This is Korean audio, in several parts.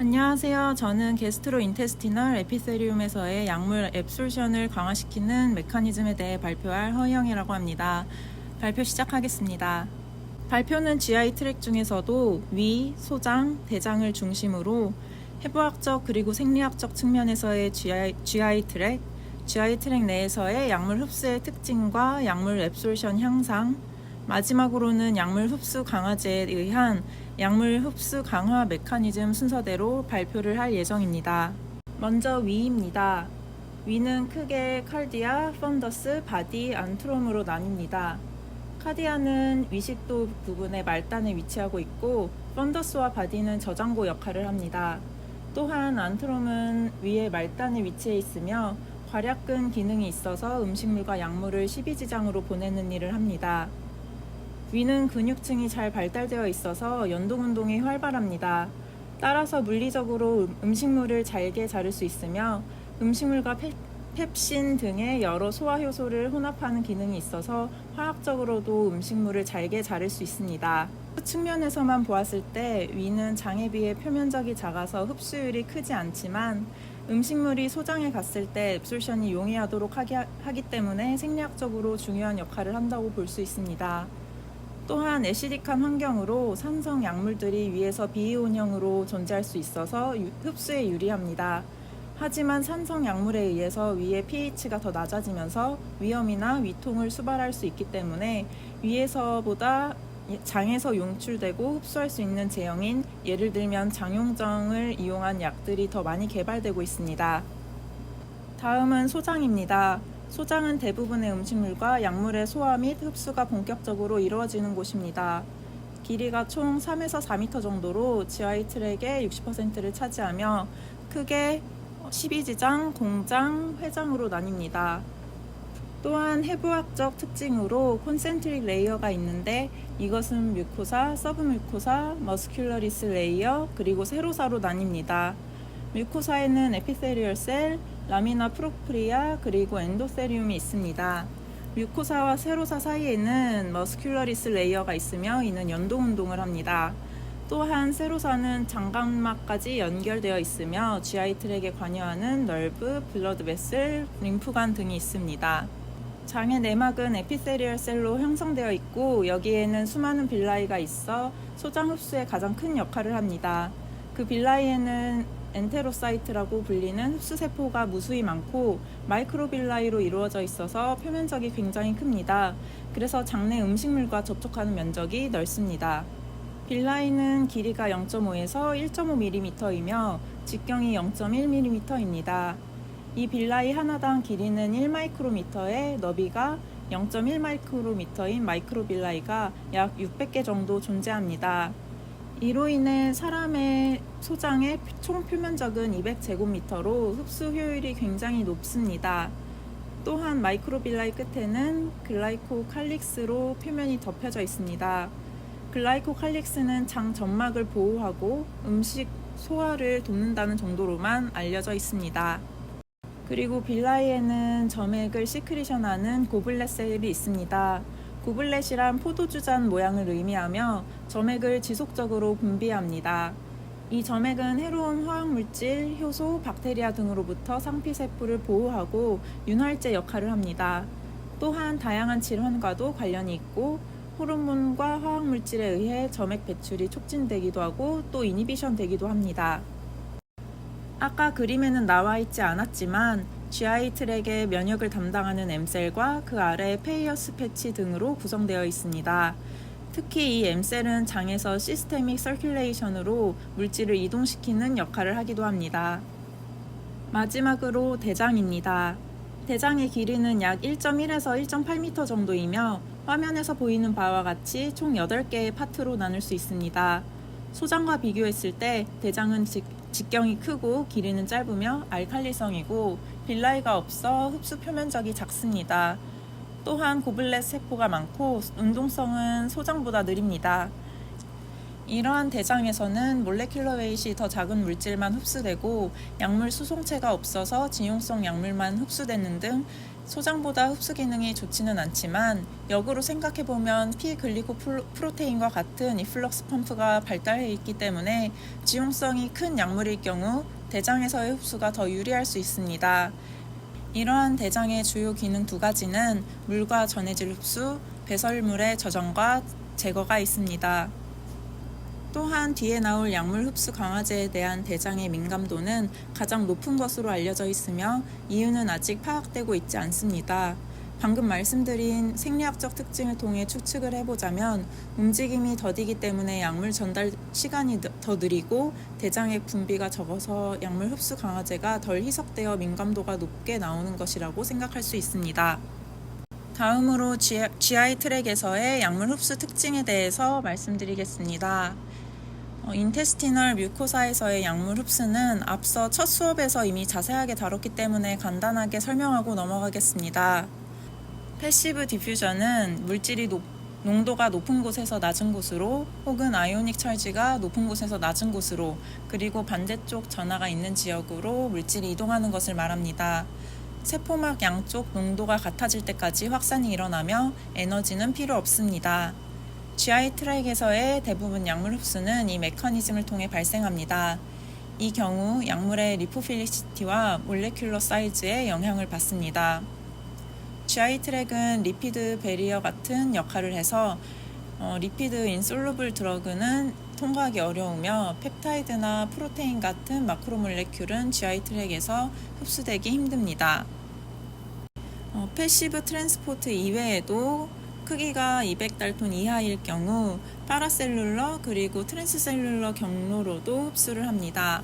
안녕하세요. 저는 게스트로 인테스티널 에피세리움에서의 약물 앱솔션을 강화시키는 메커니즘에 대해 발표할 허영이라고 합니다. 발표 시작하겠습니다. 발표는 GI 트랙 중에서도 위, 소장, 대장을 중심으로 해부학적 그리고 생리학적 측면에서의 GI, GI 트랙, GI 트랙 내에서의 약물 흡수의 특징과 약물 앱솔션 향상, 마지막으로는 약물 흡수 강화제에 의한 약물 흡수 강화 메커니즘 순서대로 발표를 할 예정입니다. 먼저 위입니다. 위는 크게 칼디아, 펀더스, 바디, 안트롬으로 나뉩니다. 카디아는 위식도 부분의 말단에 위치하고 있고 펀더스와 바디는 저장고 역할을 합니다. 또한 안트롬은 위의 말단에 위치해 있으며 괄약근 기능이 있어서 음식물과 약물을 십이지장으로 보내는 일을 합니다. 위는 근육층이 잘 발달되어 있어서 연동 운동이 활발합니다. 따라서 물리적으로 음- 음식물을 잘게 자를 수 있으며 음식물과 펩, 펩신 등의 여러 소화 효소를 혼합하는 기능이 있어서 화학적으로도 음식물을 잘게 자를 수 있습니다. 그 측면에서만 보았을 때 위는 장에 비해 표면적이 작아서 흡수율이 크지 않지만 음식물이 소장에 갔을 때 앱솔션이 용이하도록 하기, 하기 때문에 생리학적으로 중요한 역할을 한다고 볼 수 있습니다. 또한 애시딕한 환경으로 산성 약물들이 위에서 비이온형으로 존재할 수 있어서 유- 흡수에 유리합니다. 하지만 산성 약물에 의해서 위의 pH가 더 낮아지면서 위염이나 위통을 수발할 수 있기 때문에 위에서보다 장에서 용출되고 흡수할 수 있는 제형인 예를 들면 장용정을 이용한 약들이 더 많이 개발되고 있습니다. 다음은 소장입니다. 소장은 대부분의 음식물과 약물의 소화 및 흡수가 본격적으로 이루어지는 곳입니다. 길이가 총 3에서 4m 정도로 GI 트랙의 60%를 차지하며 크게 12지장, 공장, 회장으로 나뉩니다. 또한 해부학적 특징으로 콘센트릭 레이어가 있는데 이것은 뮤코사, 서브뮤코사, 머스큘러리스 레이어, 그리고 세로사로 나뉩니다. 뮤코사에는 에피세리얼 셀, 라미나 프로프리아, 그리고 엔도세리움이 있습니다. 뮤코사와 세로사 사이에는 머스큘러리스 레이어가 있으며 이는 연동 운동을 합니다. 또한 세로사는 장각막까지 연결되어 있으며 GI 트랙에 관여하는 널브, 블러드 베슬, 림프관 등이 있습니다. 장의 내막은 에피세리얼 셀로 형성되어 있고 여기에는 수많은 빌라이가 있어 소장 흡수에 가장 큰 역할을 합니다. 그 빌라이에는 엔테로사이트라고 불리는 흡수 세포가 무수히 많고 마이크로빌라이로 이루어져 있어서 표면적이 굉장히 큽니다. 그래서 장내 음식물과 접촉하는 면적이 넓습니다. 빌라이는 길이가 0.5에서 1.5mm이며 직경이 0.1mm입니다. 이 빌라이 하나당 길이는 1마이크로미터에 너비가 0.1마이크로미터인 마이크로빌라이가 약 600개 정도 존재합니다. 이로 인해 사람의 소장의 총 표면적은 200제곱미터로 흡수 효율이 굉장히 높습니다. 또한 마이크로빌라이 끝에는 글라이코칼릭스로 표면이 덮여져 있습니다. 글라이코칼릭스는 장 점막을 보호하고 음식 소화를 돕는다는 정도로만 알려져 있습니다. 그리고 빌라이에는 점액을 시크리션하는 고블렛 셀이 있습니다. 고블렛이란 포도주잔 모양을 의미하며 점액을 지속적으로 분비합니다. 이 점액은 해로운 화학물질, 효소, 박테리아 등으로부터 상피세포를 보호하고 윤활제 역할을 합니다. 또한 다양한 질환과도 관련이 있고 호르몬과 화학물질에 의해 점액 배출이 촉진되기도 하고 또 이니비션 되기도 합니다. 아까 그림에는 나와 있지 않았지만 GI 트랙의 면역을 담당하는 M셀과 그 아래 페이어스 패치 등으로 구성되어 있습니다. 특히 이 M셀은 장에서 시스테믹 서큘레이션으로 물질을 이동시키는 역할을 하기도 합니다. 마지막으로 대장입니다. 대장의 길이는 약 1.1에서 1.8m 정도이며 화면에서 보이는 바와 같이 총 8개의 파트로 나눌 수 있습니다. 소장과 비교했을 때 대장은 직, 직경이 크고 길이는 짧으며 알칼리성이고 빌라이가 없어 흡수 표면적이 작습니다. 또한 고블렛 세포가 많고 운동성은 소장보다 느립니다. 이러한 대장에서는 몰레큘러 웨이트이 더 작은 물질만 흡수되고 약물 수송체가 없어서 진용성 약물만 흡수되는 등 소장보다 흡수 기능이 좋지는 않지만 역으로 생각해보면 피글리코 프로테인과 같은 이플럭스 펌프가 발달해 있기 때문에 지용성이 큰 약물일 경우 대장에서의 흡수가 더 유리할 수 있습니다. 이러한 대장의 주요 기능 두 가지는 물과 전해질 흡수, 배설물의 저장과 제거가 있습니다. 또한 뒤에 나올 약물 흡수 강화제에 대한 대장의 민감도는 가장 높은 것으로 알려져 있으며 이유는 아직 파악되고 있지 않습니다. 방금 말씀드린 생리학적 특징을 통해 추측을 해보자면 움직임이 더디기 때문에 약물 전달 시간이 느- 더 느리고 대장의 분비가 적어서 약물 흡수 강화제가 덜 희석되어 민감도가 높게 나오는 것이라고 생각할 수 있습니다. 다음으로 GI 트랙에서의 약물 흡수 특징에 대해서 말씀드리겠습니다. 어, 인테스티널 뮤코사에서의 약물 흡수는 앞서 첫 수업에서 이미 자세하게 다뤘기 때문에 간단하게 설명하고 넘어가겠습니다. 패시브 디퓨전은 물질이 높- 농도가 높은 곳에서 낮은 곳으로 혹은 아이오닉 찰지가 높은 곳에서 낮은 곳으로 그리고 반대쪽 전하가 있는 지역으로 물질이 이동하는 것을 말합니다. 세포막 양쪽 농도가 같아질 때까지 확산이 일어나며 에너지는 필요 없습니다. GI 트랙에서의 대부분 약물 흡수는 이 메커니즘을 통해 발생합니다. 이 경우 약물의 리포필리시티와 몰레큘러 사이즈에 영향을 받습니다. GI 트랙은 리피드 베리어 같은 역할을 해서 어, 리피드 인솔루블 드러그는 통과하기 어려우며 펩타이드나 프로테인 같은 마크로몰레큘은 GI 트랙에서 흡수되기 힘듭니다. 어, 패시브 트랜스포트 이외에도 크기가 200달톤 이하일 경우 파라셀룰러 그리고 트랜스셀룰러 경로로도 흡수를 합니다.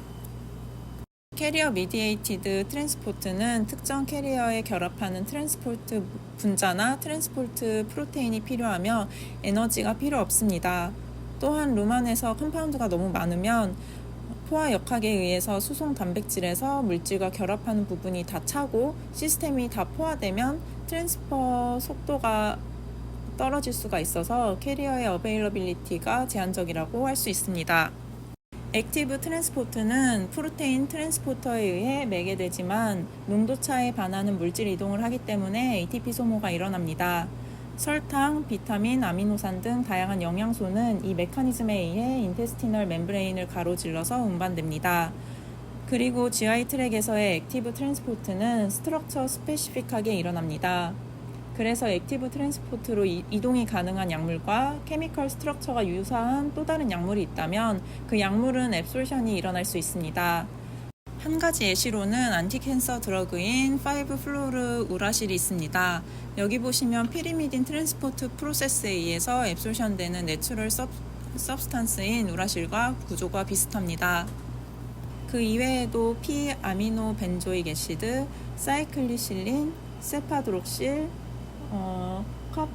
캐리어 미디에이티드 트랜스포트는 특정 캐리어에 결합하는 트랜스포트 분자나 트랜스포트 프로테인이 필요하며 에너지가 필요 없습니다. 또한 룸안에서 컴파운드가 너무 많으면 포화 역학에 의해서 수송 단백질에서 물질과 결합하는 부분이 다 차고 시스템이 다 포화되면 트랜스퍼 속도가 떨어질 수가 있어서 캐리어의 어베일러빌리티가 제한적이라고 할 수 있습니다. 액티브 트랜스포트는 프로테인 트랜스포터에 의해 매개되지만 농도 차에 반하는 물질 이동을 하기 때문에 ATP 소모가 일어납니다. 설탕, 비타민, 아미노산 등 다양한 영양소는 이 메커니즘에 의해 인테스티널 멤브레인을 가로질러서 운반됩니다. 그리고 GI 트랙에서의 액티브 트랜스포트는 스트럭처 스페시픽하게 일어납니다. 그래서 액티브 트랜스포트로 이- 이동이 가능한 약물과 케미컬 스트럭처가 유사한 또 다른 약물이 있다면 그 약물은 앱솔션이 일어날 수 있습니다. 한 가지 예시로는 안티캔서 드러그인 5플로르 우라실이 있습니다. 여기 보시면 피리미딘 트랜스포트 프로세스에 의해서 앱솔션되는 내추럴 섭, 서브스탄스인 우라실과 구조가 비슷합니다. 그 이외에도 피 아미노 벤조익 애시드, 사이클리실린, 세파드록실, 어, 컵,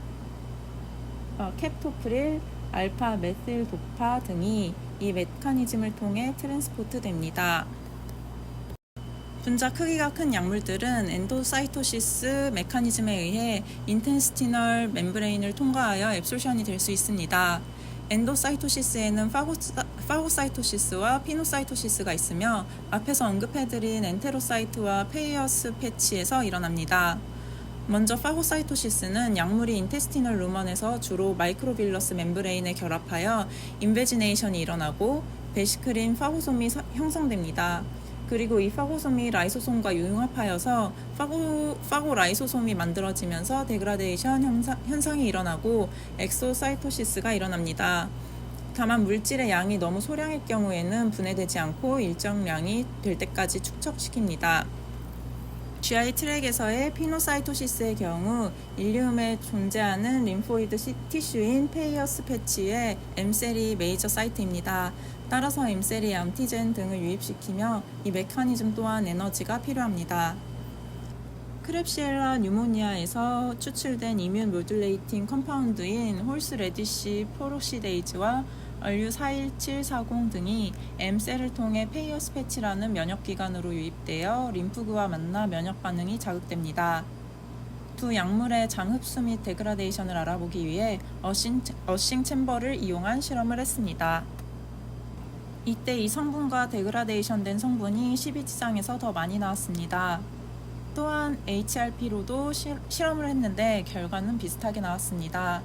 어, 캡토프릴, 알파 메틸 도파 등이 이 메커니즘을 통해 트랜스포트 됩니다. 분자 크기가 큰 약물들은 엔도사이토시스 메커니즘에 의해 인텐스티널 멤브레인을 통과하여 앱솔션이 될 수 있습니다. 엔도사이토시스에는 파고사, 파고사이토시스와 피노사이토시스가 있으며 앞에서 언급해드린 엔테로사이트와 페이어스 패치에서 일어납니다. 먼저 파고사이토시스는 약물이 인테스티널 루먼에서 주로 마이크로빌러스 멤브레인에 결합하여 인베지네이션이 일어나고 베시크린 파고솜이 서- 형성됩니다. 그리고 이 파고솜이 라이소솜과 융합하여서 파고, 파고 라이소솜이 만들어지면서 데그라데이션 현상, 현상이 일어나고 엑소사이토시스가 일어납니다. 다만 물질의 양이 너무 소량일 경우에는 분해되지 않고 일정량이 될 때까지 축적시킵니다. GI 트랙에서의 피노사이토시스의 경우 일리움에 존재하는 림포이드 시- 티슈인 페이어스 패치의 M셀이 메이저 사이트입니다. 따라서 M셀이 안티젠 등을 유입시키며 이 메커니즘 또한 에너지가 필요합니다. 크랩시엘라 뉴모니아에서 추출된 이뮨 모듈레이팅 컴파운드인 홀스 레디시 포로시데이즈와 얼류 41740 등이 M셀을 통해 페이어스 패치라는 면역기관으로 유입되어 림프구와 만나 면역 반응이 자극됩니다. 두 약물의 장 흡수 및 데그라데이션을 알아보기 위해 어싱, 어싱 챔버를 이용한 실험을 했습니다. 이때 이 성분과 데그라데이션 된 성분이 12지상에서 더 많이 나왔습니다. 또한 HRP로도 시, 실험을 했는데 결과는 비슷하게 나왔습니다.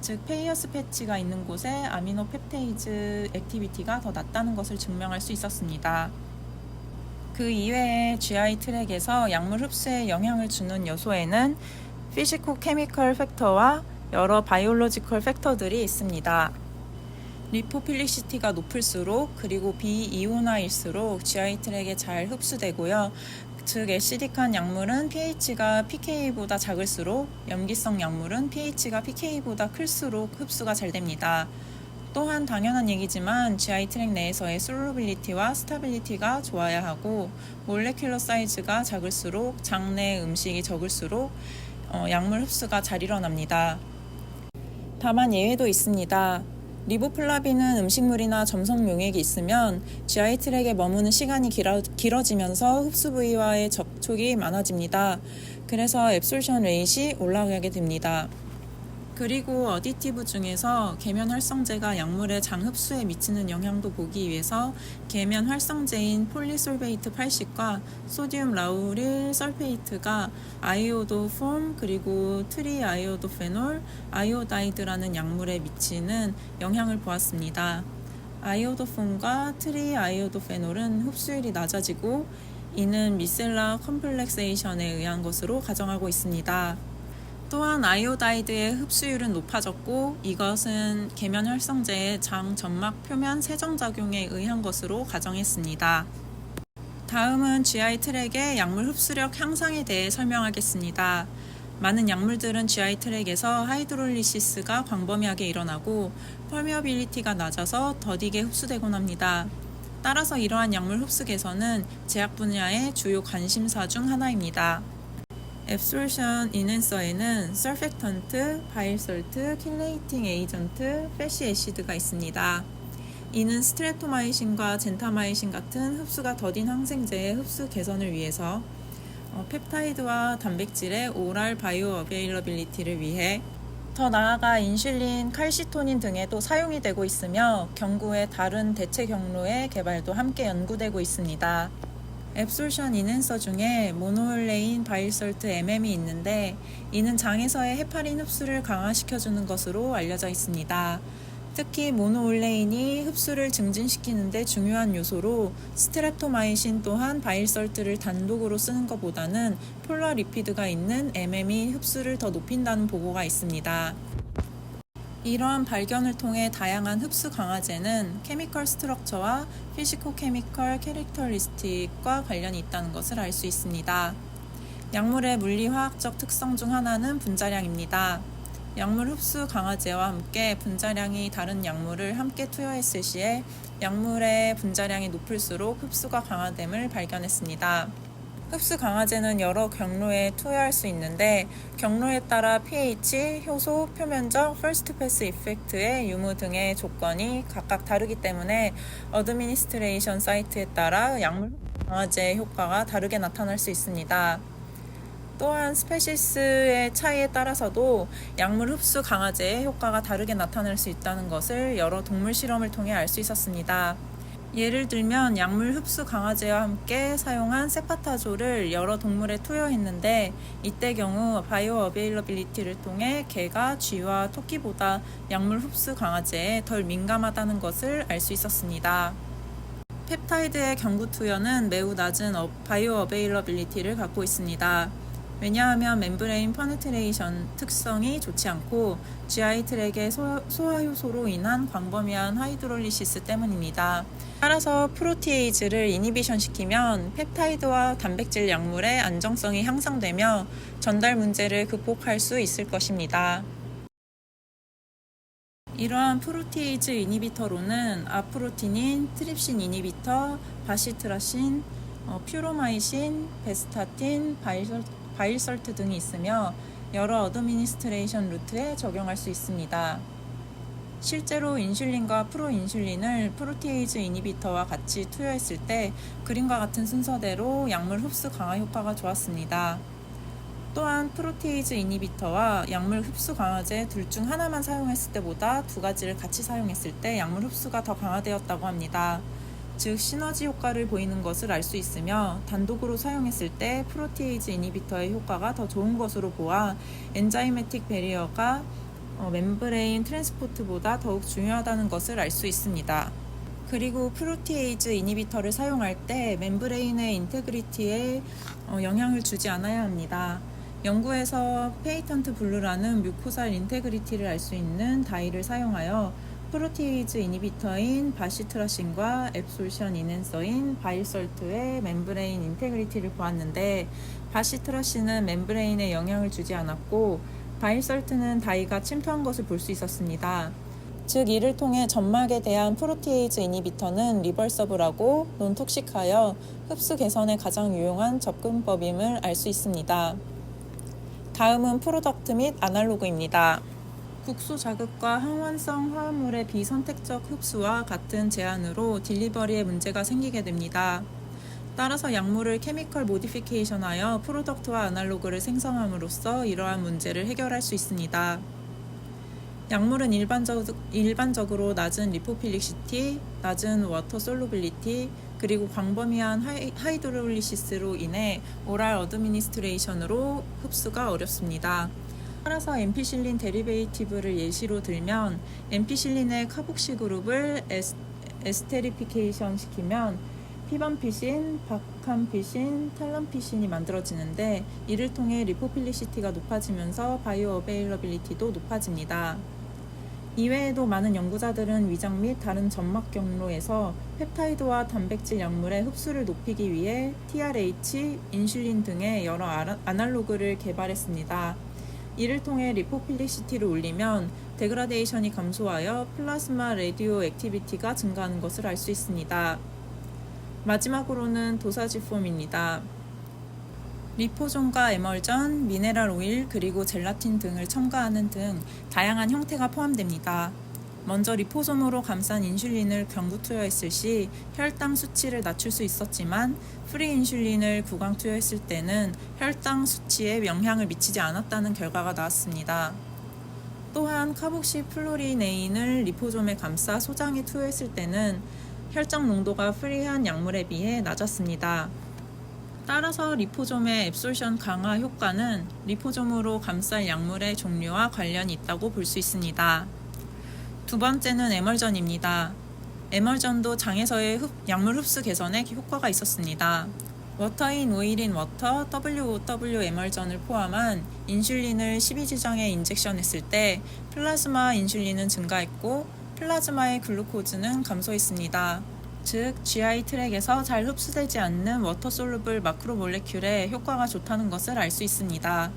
즉 페이어스 패치가 있는 곳에 아미노 펩테이즈 액티비티가 더 낮다는 것을 증명할 수 있었습니다. 그 이외에 GI 트랙에서 약물 흡수에 영향을 주는 요소에는 피지코 케미컬 팩터와 여러 바이올로지컬 팩터들이 있습니다. 리포필리시티가 높을수록 그리고 비이온화일수록 GI 트랙에 잘 흡수되고요. 즉 애시딕한 약물은 pH가 pK보다 작을수록 염기성 약물은 pH가 pK보다 클수록 흡수가 잘 됩니다. 또한 당연한 얘기지만 GI 트랙 내에서의 솔로빌리티와 스타빌리티가 좋아야 하고 몰레큘러 사이즈가 작을수록 장내 음식이 적을수록 어, 약물 흡수가 잘 일어납니다. 다만 예외도 있습니다. 리보플라빈은 음식물이나 점성 용액이 있으면 GI 트랙에 머무는 시간이 길어, 길어지면서 흡수 부위와의 접촉이 많아집니다. 그래서 앱솔션 레이시 올라가게 됩니다. 그리고 어디티브 중에서 계면 활성제가 약물의 장 흡수에 미치는 영향도 보기 위해서 계면 활성제인 폴리솔베이트 80과 소디움 라우릴 설페이트가 아이오도 폼 그리고 트리 아이오도 페놀, 아이오다이드라는 약물에 미치는 영향을 보았습니다. 아이오도폼과 트리 아이오도페놀은 흡수율이 낮아지고 이는 미셀라 컴플렉세이션에 의한 것으로 가정하고 있습니다. 또한 아이오다이드의 흡수율은 높아졌고 이것은 계면 활성제의 장 점막 표면 세정 작용에 의한 것으로 가정했습니다. 다음은 GI 트랙의 약물 흡수력 향상에 대해 설명하겠습니다. 많은 약물들은 GI 트랙에서 하이드롤리시스가 광범위하게 일어나고 펄미어빌리티가 낮아서 더디게 흡수되곤 합니다. 따라서 이러한 약물 흡수 개선은 제약 분야의 주요 관심사 중 하나입니다. 앱솔션 인앤서에는 설펙턴트, 바일솔트, 킬레이팅 에이전트, 패시 애시드가 있습니다. 이는 스트레토마이신과 젠타마이신 같은 흡수가 더딘 항생제의 흡수 개선을 위해서 어, 펩타이드와 단백질의 오랄 바이오 어베일러빌리티를 위해 더 나아가 인슐린, 칼시토닌 등에도 사용이 되고 있으며 경구의 다른 대체 경로의 개발도 함께 연구되고 있습니다. 앱솔션 인앤서 중에 모노올레인 바일솔트 MM이 있는데 이는 장에서의 헤파린 흡수를 강화시켜주는 것으로 알려져 있습니다. 특히 모노올레인이 흡수를 증진시키는데 중요한 요소로 스트랩토마이신 또한 바일솔트를 단독으로 쓰는 것보다는 폴라 리피드가 있는 MM이 흡수를 더 높인다는 보고가 있습니다. 이러한 발견을 통해 다양한 흡수 강화제는 케미컬 스트럭처와 피지코 케미컬 캐릭터리스틱과 관련이 있다는 것을 알 수 있습니다. 약물의 물리화학적 특성 중 하나는 분자량입니다. 약물 흡수 강화제와 함께 분자량이 다른 약물을 함께 투여했을 시에 약물의 분자량이 높을수록 흡수가 강화됨을 발견했습니다. 흡수 강화제는 여러 경로에 투여할 수 있는데 경로에 따라 pH, 효소, 표면적, first pass 이펙트의 유무 등의 조건이 각각 다르기 때문에 어드미니스트레이션 사이트에 따라 약물 강화제 효과가 다르게 나타날 수 있습니다. 또한 스페시스의 차이에 따라서도 약물 흡수 강화제의 효과가 다르게 나타날 수 있다는 것을 여러 동물 실험을 통해 알 수 있었습니다. 예를 들면 약물 흡수 강화제와 함께 사용한 세파타조를 여러 동물에 투여했는데 이때 경우 바이오 어베일러빌리티를 통해 개가 쥐와 토끼보다 약물 흡수 강화제에 덜 민감하다는 것을 알 수 있었습니다. 펩타이드의 경구 투여는 매우 낮은 어- 바이오 어베일러빌리티를 갖고 있습니다. 왜냐하면 멤브레인 퍼네트레이션 특성이 좋지 않고 GI 트랙의 소- 소화 효소로 인한 광범위한 하이드롤리시스 때문입니다. 따라서 프로티에이즈를 이니비션 시키면 펩타이드와 단백질 약물의 안정성이 향상되며 전달 문제를 극복할 수 있을 것입니다. 이러한 프로티에이즈 이니비터로는 아프로티닌, 트립신 이니비터, 바시트라신, 어, 퓨로마이신, 베스타틴, 바이설, 바일설트 등이 있으며 여러 어드미니스트레이션 루트에 적용할 수 있습니다. 실제로 인슐린과 프로인슐린을 프로티에이즈 이니비터와 같이 투여했을 때 그림과 같은 순서대로 약물 흡수 강화 효과가 좋았습니다. 또한 프로테이즈 이니비터와 약물 흡수 강화제 둘 중 하나만 사용했을 때보다 두 가지를 같이 사용했을 때 약물 흡수가 더 강화되었다고 합니다. 즉 시너지 효과를 보이는 것을 알 수 있으며 단독으로 사용했을 때 프로티에이즈 이니비터의 효과가 더 좋은 것으로 보아 엔자이매틱 베리어가 어, 멤브레인 트랜스포트보다 더욱 중요하다는 것을 알 수 있습니다. 그리고 프로티에이즈 이니비터를 사용할 때 멤브레인의 인테그리티에 어, 영향을 주지 않아야 합니다. 연구에서 페이턴트 블루라는 뮤코살 인테그리티를 알 수 있는 다이를 사용하여 프로티에이즈 이니비터인 바시트라신과 앱솔션 이넨서인 바일설트의 멤브레인 인테그리티를 보았는데 바시트라신은 멤브레인에 영향을 주지 않았고 바일설트는 다이가 침투한 것을 볼 수 있었습니다. 즉 이를 통해 점막에 대한 프로티에이즈 이니비터는 리버서블하고 논톡식하여 흡수 개선에 가장 유용한 접근법임을 알 수 있습니다. 다음은 프로덕트 및 아날로그입니다. 국소 자극과 항원성 화합물의 비선택적 흡수와 같은 제한으로 딜리버리에 문제가 생기게 됩니다. 따라서 약물을 케미컬 모디피케이션하여 프로덕트와 아날로그를 생성함으로써 이러한 문제를 해결할 수 있습니다. 약물은 일반적, 일반적으로 낮은 리포필릭시티, 낮은 워터 솔루빌리티, 그리고 광범위한 하이, 하이드롤리시스로 인해 오랄 어드미니스트레이션으로 흡수가 어렵습니다. 따라서 엠피실린 데리베이티브를 예시로 들면 엠피실린의 카복시 그룹을 에스, 에스테리피케이션 시키면 피반피신, 박함피신, 탈럼피신이 만들어지는데 이를 통해 리포필리시티가 높아지면서 바이오 어베일러빌리티도 높아집니다. 이외에도 많은 연구자들은 위장 및 다른 점막 경로에서 펩타이드와 단백질 약물의 흡수를 높이기 위해 TRH, 인슐린 등의 여러 아날로그를 개발했습니다. 이를 통해 리포필리시티를 올리면 데그라데이션이 감소하여 플라스마 레디오 액티비티가 증가하는 것을 알 수 있습니다. 마지막으로는 도사지 폼입니다. 리포존과 에멀전, 미네랄 오일, 그리고 젤라틴 등을 첨가하는 등 다양한 형태가 포함됩니다. 먼저 리포솜으로 감싼 인슐린을 경구 투여했을 시 혈당 수치를 낮출 수 있었지만 프리 인슐린을 구강 투여했을 때는 혈당 수치에 영향을 미치지 않았다는 결과가 나왔습니다. 또한 카복시 플로리네인을 리포솜에 감싸 소장에 투여했을 때는 혈장 농도가 프리한 약물에 비해 낮았습니다. 따라서 리포솜의 앱솔션 강화 효과는 리포솜으로 감쌀 약물의 종류와 관련이 있다고 볼 수 있습니다. 두 번째는 에멀전입니다. 에멀전도 장에서의 흡- 약물 흡수 개선에 효과가 있었습니다. 워터인 오일인 워터 WOW 에멀전을 포함한 인슐린을 12지장에 인젝션했을 때 플라즈마 인슐린은 증가했고 플라즈마의 글루코즈는 감소했습니다. 즉 GI 트랙에서 잘 흡수되지 않는 워터 솔루블 마크로 몰레큘에 효과가 좋다는 것을 알 수 있습니다.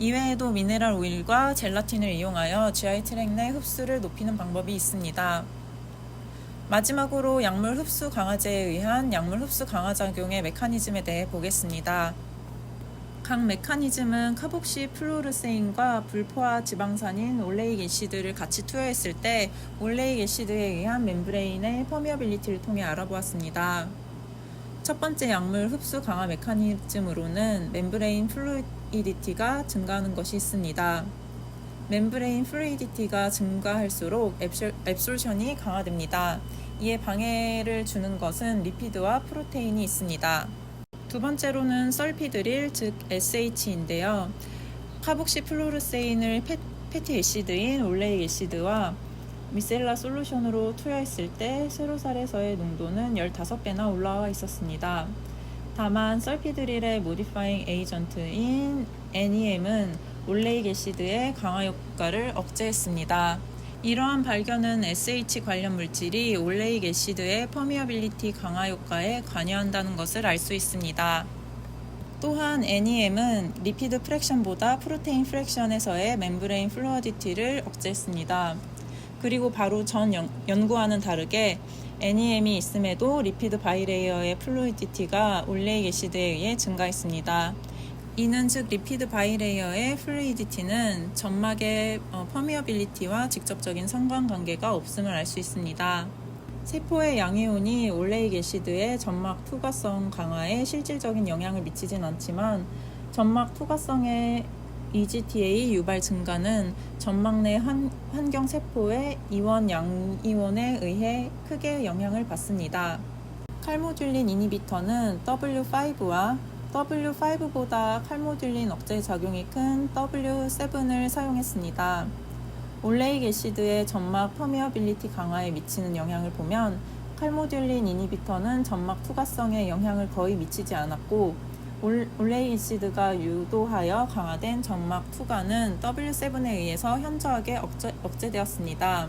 이외에도 미네랄 오일과 젤라틴을 이용하여 GI 트랙 내 흡수를 높이는 방법이 있습니다. 마지막으로 약물 흡수 강화제에 의한 약물 흡수 강화 작용의 메커니즘에 대해 보겠습니다. 각 메커니즘은 카복시 플로르세인과 불포화 지방산인 올레익 애시드를 같이 투여했을 때 올레익 애시드에 의한 멤브레인의 퍼미어빌리티를 통해 알아보았습니다. 첫 번째 약물 흡수 강화 메커니즘으로는 멤브레인 플루이디 티가 증가하는 것이 있습니다. 멤브레인 플루이디티가 증가할수록 앱솔, 앱솔션이 강화됩니다. 이에 방해를 주는 것은 리피드와 프로테인이 있습니다. 두 번째로는 썰피드릴 즉 SH인데요. 카복시 플로르세인을 페, 패티 애시드인 올레익 애시드와 미셀라 솔루션으로 투여했을 때 세로살에서의 농도는 15배나 올라와 있었습니다. 다만 썰피드릴의 모디파잉 에이전트인 NEM은 올레익 애시드의 강화 효과를 억제했습니다. 이러한 발견은 SH 관련 물질이 올레익 애시드의 퍼미어빌리티 강화 효과에 관여한다는 것을 알 수 있습니다. 또한 NEM은 리피드 프랙션보다 프로테인 프랙션에서의 멤브레인 플루어디티를 억제했습니다. 그리고 바로 전 연, 연구와는 다르게 NEM이 있음에도 리피드 바이레이어의 플루이디티가 올레익 애시드에 의해 증가했습니다. 이는 즉 리피드 바이레이어의 플루이디티는 점막의 어, 퍼미어빌리티와 직접적인 상관관계가 없음을 알 수 있습니다. 세포의 양이온이 올레익 애시드의 점막 투과성 강화에 실질적인 영향을 미치진 않지만 점막 투과성에 EGTA 유발 증가는 전막 내 환, 환경 세포의 이원 양이온에 의해 크게 영향을 받습니다. 칼모듈린 이니비터는 W5와 W5보다 칼모듈린 억제 작용이 큰 W7을 사용했습니다. 올레익 애시드의 점막 퍼미어빌리티 강화에 미치는 영향을 보면 칼모듈린 이니비터는 점막 투과성에 영향을 거의 미치지 않았고 올- 올레익 애시드가 유도하여 강화된 점막 투과는 W7에 의해서 현저하게 억제, 억제되었습니다.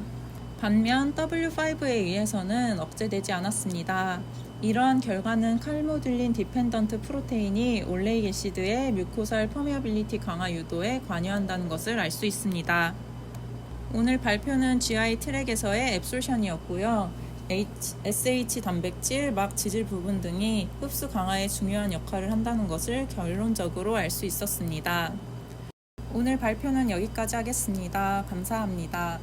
반면 W5에 의해서는 억제되지 않았습니다. 이러한 결과는 칼모듈린 디펜던트 프로테인이 올레익 애시드의 뮤코살 퍼미어빌리티 강화 유도에 관여한다는 것을 알 수 있습니다. 오늘 발표는 GI 트랙에서의 앱솔션이었고요. SH 단백질, 막 지질 부분 등이 흡수 강화에 중요한 역할을 한다는 것을 결론적으로 알 수 있었습니다. 오늘 발표는 여기까지 하겠습니다. 감사합니다.